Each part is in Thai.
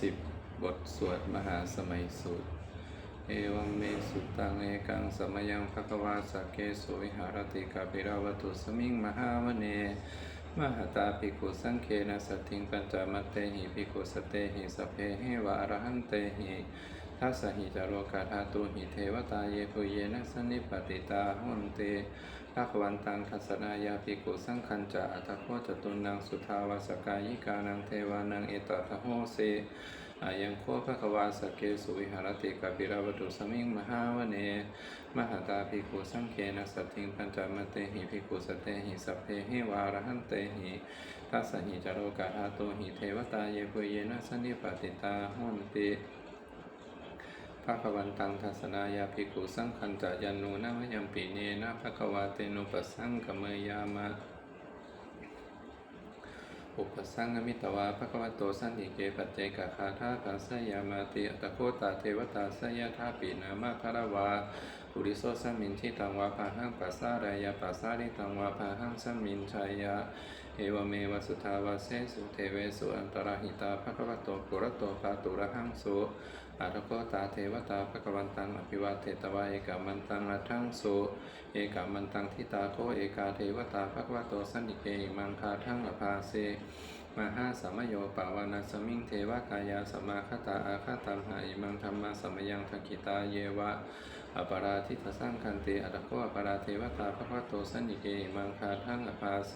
สิบบทสวดมหาสมัยสูตร เอวังเมสุตังเอกังสมยังภควาสักเกสุวิหารติกาปิราวตุสมิงมหาวเนมหตาภิกขุสังเคนะสัตถิงปัญจมัตเตหิภิกขุสเตหิสพเพหิวะอรหันเตหิ ทัสหิจาโรกาธาตุหิเทวตาเยปุเยนะสนิปปติตาหุนเตภควันตังทัสนายาภิกุสังคัญจะอัตโคจตุนังสุทาวาสกายิกานังเทวานังเอตตะโหเสอายังโคภควาสเกสุวิหารติกาปิราวตุสมิงมหาวเน มหาตาภิกุสังเคนะสัตถิงปัญจมเตหิภิกุสเตหิสัพเพหิวารหันเตหิทัสหิจาโรกาธาโตหิเทวตาเยปุเยนะสนิปติตาหุนเต ภาควันตังทัสนายาภิกขุสังคันจายันนูนะมยัมปีเนนะภควาเตนุปสังกเมยามะอุปสังกมิตวาภควโตสันติเกปัจเจกคาธาคัสยามาติอัตโคตาเทวตาสยธาปินามาคารวาปุริโสสัมมินทิตังวาภาหังปัสสารายาปัสสาริตังวาภาหังสัมมินชายาเอวเมวสุทาวาเสสุเทเวสุอันตรหิตาภควโตปุระโตปาตุระหังสุ อาตโกตาเทวตาภควันตังอภิวาเทตวาเอกามันตังอัทังสุเอกามันตังทิตาโคเอกาเทวตาภควโตสันติเกมังคาทังอภาเสมหาสมโยปาวานาสมิงเทวกายาสมาคตาอาคาตัมหาอิมังธรรมาสมยังทกิตาเยวะ อปาราทิตสร้างคันเตอัตโกอปาราเทวตาพระพัตโตสันนิเกอมังคาทั้งอภาเส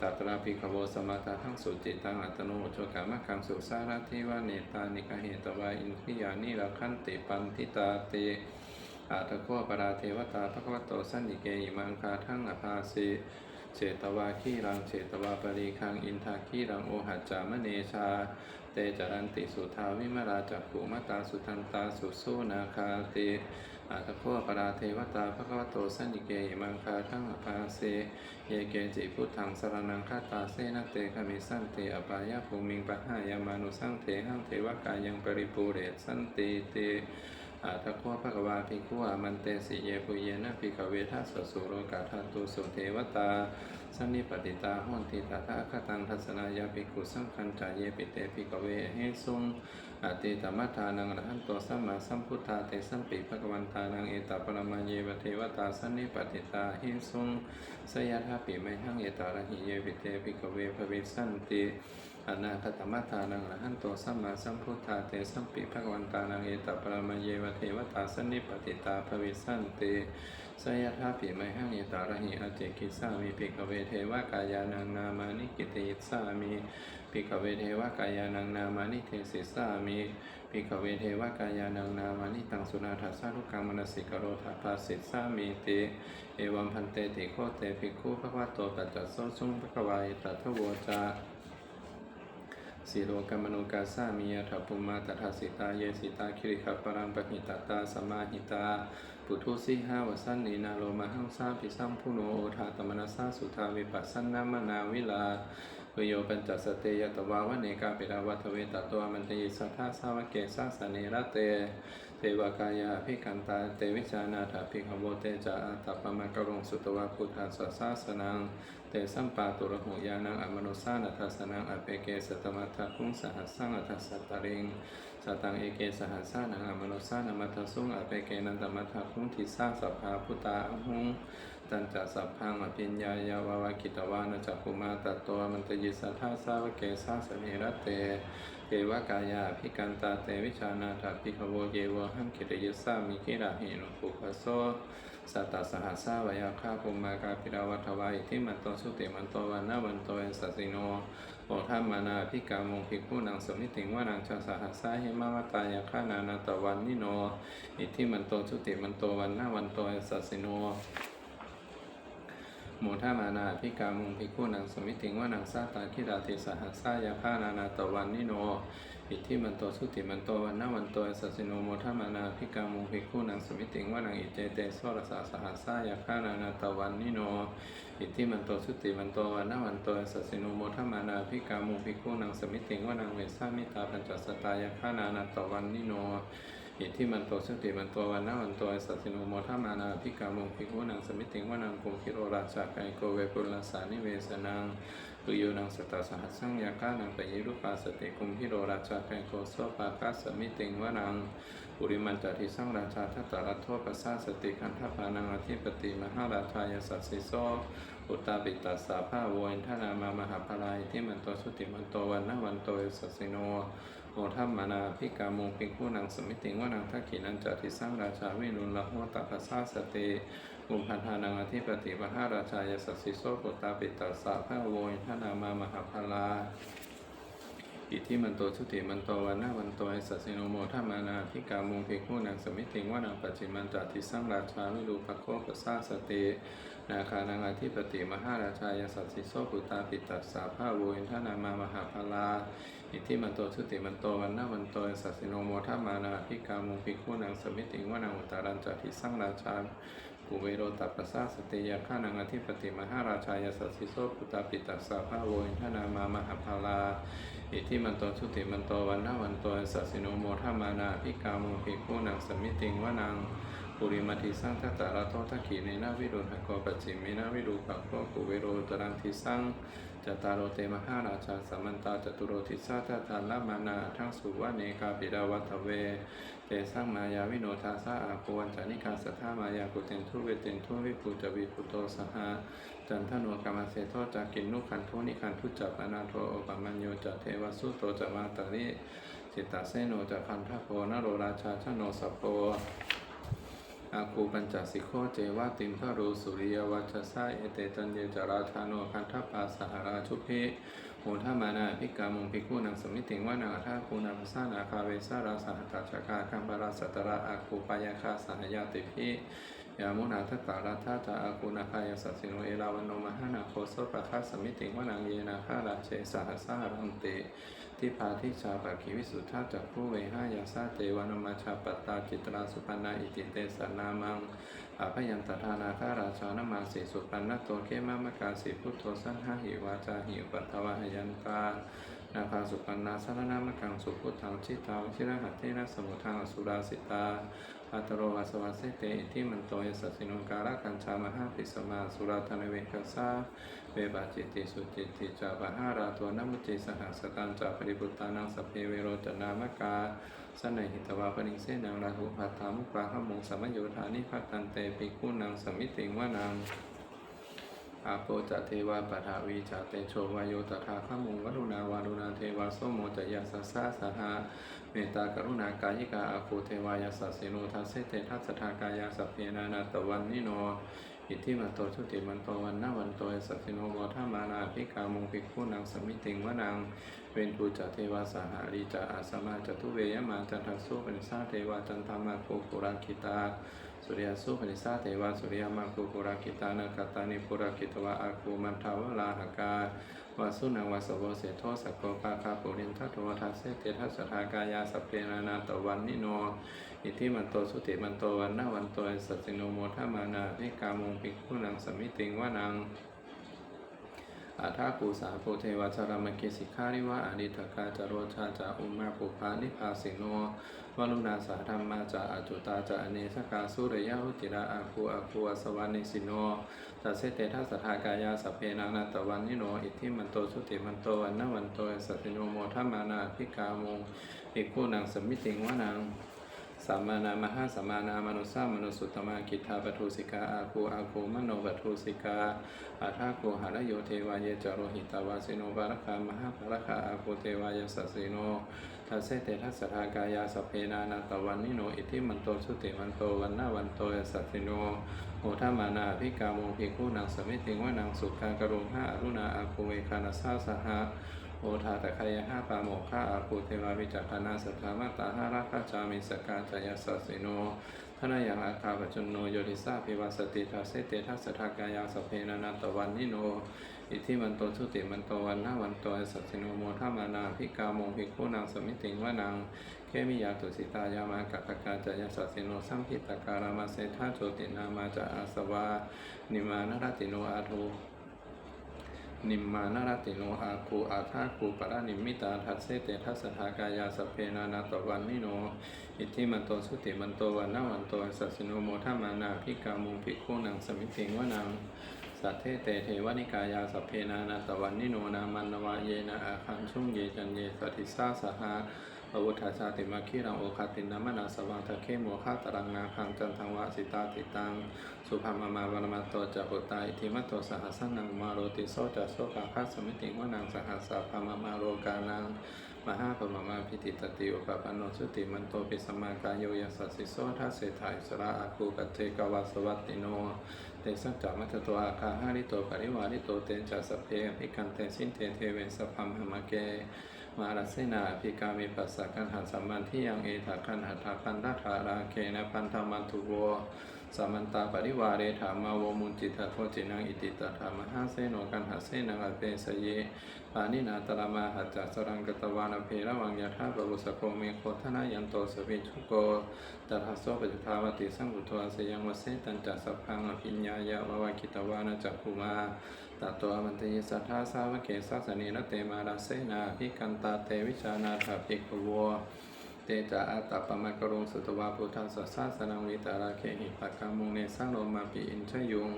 ตัตราภิกขโวสมาตาทั้งสุจิตังอัตโนโชกามะคังสุสารทิวาเนตานิกเหตวาอินทิยานิราคันติปันทิตาเตอาตโกปราเทวตาภควโตสันนิเกอิมังคาทั้งอภาสีเจตวาคีรังเจตวาปรีคังอินทาคีรังโอหัจจามเนชา เตจารันติสุทาวิมราจักขุมตาสุทันตาสุสุนาคาติ อาตโกปราเทวตาภควโตสันิเกยมังคาทั้งอภาสีเยเกจิพุทธังสรนังคาตาเสนเตขมิสันเตอปายาภูมิงปะหายามานุสังเทหังเทวกายังปริปูเรสันติเต อาตะโคภะกวาภิกขุอามันเตสิเยปุเยนะภิกขเวทัสสสุโรกาทันตุสุเทวตาสันนิปติตาหุนติตาทะคตังทัศนายาภิกขุสังคัญจายเยปิเตภิกขเวเฮสุงอาติตมัฏฐานังรหันโตสัมมาสัมพุทธาเตสัมปิภะกวันตานังเอตปรมาเยวเทวตาสันนิปติตาเฮสุงสยถาปิไมหังเอตาระหิเยปิเตภิกขเวภวิสันติ อนาคตมัฏฐานังอรหันโตสัมมาสัมพุทธาเตสัมปิภะควันตานังเอตปรามเยวเทวตาสนิปติตาภวิสันติสยถาปิไมหังเอตาระหิอเจกิสามิภิกขเวเทวกายานังนามานิกิติสามิภิกขเวเทวกายานังนามานิเทสิสามิภิกขเวเทวกายานังนามานิตังสุนาทัสสารุกังมนสิกโรธาภาสิสามิติเอวัมพันเตติโคเตภิกขุภควโตปัจจสโสสุงภควายตัทโวจา สีโลกมโนกาสามียถาปุมาตถาสิตาเยสิตาคิริขปรังปหิตตาสมาหิตาปุถุสีหาวสันนีนาโลมาหังสาพิสัมพุโนโอทาตมนัสสาสุทาวิปัสสนนามนาวิลา เวโยปัญจสเตยตวาวเนกาปิราวัตเวตตัวมันตยิสัทธาสาวกเกสาสเนรเตเทวกายาภิกันตาเตวิจานาถาภิกขโวเตจาอาตัปปมะกรงสุตวะพุทธาสสาสนังเตสัมปาตุระหุยานังอมโนสานัทสนังอเปเกสตมัทธคุงสหัสสังอัทสัตตริงสตังเอเกสหัสสานังอมโนสานัมัทสุงอเปเกนันตมัทธคุงทิสาสัพพาพุตาอหุง ตันจัสสัพพังอภิญญายาวาวากิตวานะจักคุมาตัตโตมันตยิสัทธาสาวเกสาสเนรเตเทวกายาภิกันตาเตวิชานาถาภิกขโวเยวหังคิตยิสามิกิราหินุปุปโสสัตตสหัสสาวายาคาภูมากาปิราวัฏวายที่มันโตสุติมันโตวันนาวันโตเอสัสิโนโอทัมมานาพิกามงภิกขุนังสมิติงวานังชาสหัสสาหิมาวตายาคานานาตวันนิโน อิทิมันโตสุติมันโตวันนาวันโตเอสัสสิโน โมทามานาพิกามุงพิกุนังสมิติงว่านังซาตาคิราติสหัสายาฆานานาตวันนิโนอิทธิมันโตสุติมันโตวันนาวันโตอสัสสิโนโมทามานาพิกามุงพิกุนังสมิติงว่านังอิเจเตโสรสาสหัสายาฆานานาตวันนิโนอิทธิมันโตสุติมันโตวันนาวันโตอสัสสิโนโมทามานาพิกามุงพิกุนังสมิติงว่านังเวสามิตาปัญจสตายาฆานานาตวันนิโน อิทธิมันโตสุติมันโตวันนาวันตเอสัสสิโนโมทามานาพิกามุงพิกุนังสมิติงวนังกุมคิโรราชาไกโกเวปุลสานิเวสนังเลตุโยนังสตตาสหัสสังยาคานังปยิรุปาสติกุมพิโรราชาแกงโกโซปาคัสสมิติงวนังปุริมันจติสังราชาทัตตารัตโทปัสสาสติคันธปานังอธิปติมหาราชายสัสสิโซอุตตาปิตัสสาภาโวินทนามามหาพลายที่มันโตสุติมันโตวันนวันโตเอสัสสิโน โอทัมมานาพิกามุงปิงคูนังสมิติงวนังทักขินันจติสังราชาวิรุณละโหตัปสาสติอุมพันธานังอธิปติมหาราชายสัสสิโสปุตาปิตัสสะพระโวยทนามามหาพลาอิทธิมันโตชุติมันโตวันนาวันโตไอสัสิโนโมทัมมานาพิกามุงปิงคูนังสมิติงวนังปัจจิมันจติสังราชาวิรุปโคปสาสติ นาคานังอธิปติมหาราชายสัสสิโสปุตาปิตัสสะพระโวยทานามามหาพลาอิทิมันโตชุติมันโตวันนาวันโตสัสสิโนโมทัมานาพิกามุปิคูนังสมิติงวนังอุตารันจติสังราชากุเวโรตัปปะสาสติยาข้านังอธิปติมหาราชายสัสสิโสปุตาปิตัสสะภาโวอินทนามามหาภาลาอิทิมันโตชุติมันโตวันนาวันโตสัสสิโนโมทัมานาพิกามุปิคูนังสมิติงวนัง ปุริมาทิสังทัตตาระโตทักขีเนนาวิรุณหโกปัจฉิมินาวิรูปะโคกุเวโรตรังทิสังจตารโรเตมหาราชาสัมมันตาจตุโรทิสาตตาลมานาทั้งสุวเนกาปิดาวัตเว เตสังมายาวิโนทาสาอาโกวันจานิกาสัทธามายากุเตนทุเวเตนทุวิปุจวิปุโตสหาจันทโนกรรมเสโทจากกินนุขันโทนิขันทุจักอนาโทโอปมัญโยจัเทวสุโตจมาตาริจิตตาเสโนจะคันทโพนโรราชาชโนสโพ อาคูปัญจสิโคเจวะติมทรูสุริยวัชสาเอเตจันเยจาราธาโนคันทปาสหราชุเพโหทามานาภิกามุงภิกขุนังสมิติงวานาทาคูนังสานาคาเวสาราสหัตถชกาคัมบาราสัตระอาคูปายาคาสหยาติพิ ยามุนาทัตตาราธาจาอาคูนาคายสัสสิโนเอราวันโนมหานาโคโสปะคัสสมิติงวนังเยนาคาราเชสหัสสารังเตทิพาทิชาปักขิวิสุทธาจักผู้เวหายาสาเตวานมาชาปตาจิตราสุปันนาอิติเตสนามังอาพยัญตทานาคาราชานมาสิสุปันนโตเขมามกาสิพุทโธสันหหิวาจาหิวปัตวะหยันตา นาคาสุปันนาสารนามกังสุพุทธังชิตาวิชิระหัตเทนะสมุทังอสุราสิตาอัตโรวัสวาเสเตอิทิมันโตยสัสินุการะกัญชามหาปิสมาสุราธนเวกัสสาเวบาจิติสุจิตติจาปะหาราตัวนัมุจิสหัสตันจาปริบุตานังสพเพเวโรจนามกาสนหิตวาปนิเสนังราหุภัตถามุปาขมุงสมโยธานิพัตตันเตปิกุนังสมิติงวานัง อาโปจะเทวาปทาวีจะเตโชวายโยตถาขมุงวรุณาวารุณาเทวาโสโมจะยาสสสาสหาเมตตากรุณากายิกาอาโคเทวายาสัสสิโนทัสเสเตทัสสทากายาสัพเพนานาตวันนิโนอิทธิมันโตชุติมันโตวันนาวันโตสัสสิโนโมทัมมานาภิกามงภิกขุนังสมิติงวนังเวนทูจะเทวาสหาริจะอาสมาจตุเวยมาจันทสุปนิสาเทวาจันทามาโคปุราคิตา สุริยสุปนิสาเทวาสุริยมาโคปุราคิตานาคตานิปุราคิตวะอาคูมันทาวลาหกาวาสุนังวาสโวเสโทสกโกปาคาปุรินทัตโททัสเสเตทัสสทากายาสพเพนานาตวันนิโน อิทิมันโตสุติมันโตวันนาวันโตสัสสิโนโมทัมานาพิกามุงปิกุนังสมิติงวานัง อาทาปูสาโพเทวาชรมเกสิการิวะอดิตกาจโรชาจาอุมาปุพานิพาสิโนวลุณาสาธรรมาจาอจุตาจาอเนสกาสุริยะหุติระอาคูอาคูอสวานิสิโนตัสเสเตทัสทากายาสเพนานาตวันนิโนอิทธิมันโตสุติมันโตวันนวันโตสัสสิโนโมทัมานาภิกามุงภิกขุนังสมิติงวานัง สัมมานามหาสัมมานามนุสามนุสุตตมากิทาปทุสิกาอาคูอาคูมโนปทุสิกาอาทาโกหารโยเทวายจโรหิตาวาสิโนบารคามหาภารคาอาคูเทวายสัสสิโนทัสเสเตทัสสทากายาสเพนานาตวันนิโนอิทิมันโตสุติมันโตวันนาวันโตสัสิโนโหทามานาภิกาโมภิกขุนังสมิติงวานังสุขากรุงหาอรุณาอาคูเวคานาสาสหะ โอทาตะคายห้าปาโมกขาอาภูเทวาวิจักขนาสัทธามาตาหาราคาจามิสกาจายสัสสิโนทนายังอาคาปจุนโนโยติสาภิวาสติทัสเสเตทัสทากายาสเพนานาตวันนิโน อิทิมันโตชุติมันโตวันนาวันโตสัสสิโนโมทามานาภิกาโมภิกขุนางสมิติงวานังเคมิยาตุสิตายามากัปกาจายสัสสิโนสัมพิตการามาเสธาโจตินามาจะอาสวานิมานรติโนอาทู นิมมานารติโนอาคูอาธาคูปรานิมิตาทัสเสเตทัสสทากายาสเพนานาตวันนิโน อิทธิมันโตสุติมันโตวันนาวันโตสัสสิโนโมทัมานาภิกามุงภิกขุนังสมิติงวนังสัทเทเตเทวนิกายาสเพนานาตวันนิโนนามันนวาเยนะอาคันชุงเยจันเยสติสาสหา ปวุฒาชาติมาคีรังโอคาตินนามนาสวังทะเคโมฆาตรังนาคังจันทังวาสิตาติตัง สุภามามาวรมาโตจะโหตาอิทิมัตโตสหัสสนังมาโรติโสจะโสกาคัสมิติวนังสหัสสะพามามาโรกานังมหาปมามาพิติตติอุปปันโนสุติมันโตปิสมากายโยยัสสิโสทัสเสถาอิสระอาคูกัจเจกวาสวัตติโนเตสัจจามัตโตอาคาหาริโตปริวาริโตเตนจัสสพเพอภิกันเตสินเตเทเวสพัมหมะเก มารัสเสนาอภิกามิปัสสะกันหัสัมมันที่ยังเอถาคันหัตถาคันทัฏฐาราเคนะพันธมันตุโวสัมมันตาปริวาเรถามาวมุนจิตตโทจินังอิติตถามหาเสโนกันหัสเสนังอเปสเยปานินาตระมาหัจจสรังกตวานาเพระวังยะธาปะบุสโกเมโคทนายันโตสวิชุโกตัทโสปจุทาวติสังกุตวาสยังวเสตันจัสพังอภิญญายะวะวะกิตวานาจักขุมา ตัตโตอมันตยสัทธาสาวเกสัสเนนเตมาราเสนาภิกันตาเตวิชานาถาภิกขโวเตจาอาตาปมะกรุงสุตวาพุทธัสสะสาสนังวิตาราเคหิปักกามุงเนสังโลมาปิอินชยุง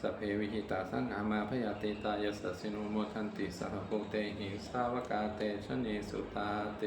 สเพวิหิตาสังหามาพยาติตายสสสินุโมทันติสหภูเตหิสาวกาเตชะเนสุตาเต